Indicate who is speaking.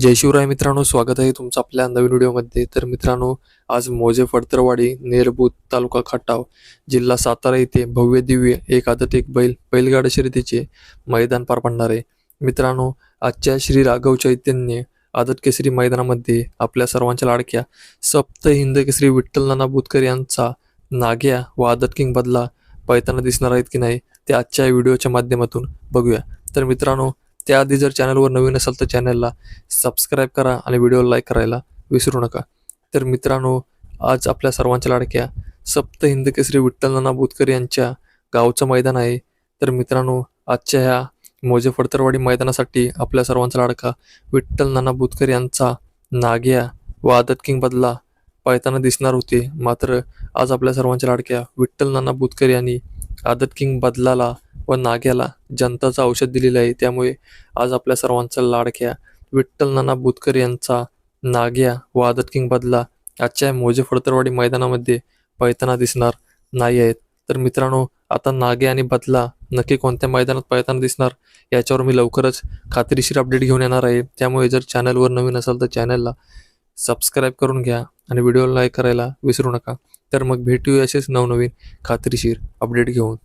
Speaker 1: जय शिवराय मित्रांनो स्वागत आहे तुमचं आपल्या नवीन व्हिडिओमध्ये. तर मित्रांनो आज मोजे फडतरवाडी नेरबूत तालुका खटाव जिल्हा सातारा येथे भव्य दिव्य एक आदत एक बैल बैलगाडा शर्यतीचे मैदान पार पडणार आहे. मित्रांनो आजच्या श्री राघव चैतन्य आदत केसरी मैदानामध्ये आपल्या सर्वांच्या लाडक्या सप्त हिंद केसरी विठ्ठल नाना बुतकर यांचा नाग्या व आदत किंग बदला पैताना दिसणार आहेत की नाही ते आजच्या व्हिडिओच्या माध्यमातून बघूया. तर मित्रांनो त्याआधी जर चॅनलवर नवीन असाल तर चॅनलला सबस्क्राईब करा आणि व्हिडिओला लाईक करायला विसरू नका. तर मित्रांनो आज आपल्या सर्वांच्या लाडक्या सप्त हिंद केसरी विठ्ठल नाना बुतकर यांच्या गावचं मैदान आहे. तर मित्रांनो आजच्या ह्या मोजे फडतरवाडी मैदानासाठी आपल्या सर्वांचा लाडका विठ्ठल नाना बुतकर यांचा नाग्या व आदत किंग बदला पाळताना दिसणार होते. मात्र आज आपल्या सर्वांच्या लाडक्या विठ्ठल नाना बुतकर यांनी आदत किंग बदलाला व नाग्याला जनताचं औषध दिलेलं आहे. त्यामुळे आज आपल्या सर्वांचा लाडक्या विठ्ठल नाना बुतकर यांचा नाग्या व आदत किंग बदला आजच्या मोजे फडतरवाडी मैदानामध्ये पळताना दिसणार नाही आहेत. तर मित्रांनो आता नागे आणि बदला नक्की कोणत्या मैदानात पळताना दिसणार याच्यावर मी लवकरच खात्रीशीर अपडेट घेऊन येणार आहे. त्यामुळे जर चॅनलवर नवीन असाल तर चॅनलला सबस्क्राईब करून घ्या आणि व्हिडिओला लाईक करायला विसरू नका. तर मग भेटूया असेच नवनवीन खात्रीशीर अपडेट घेऊन.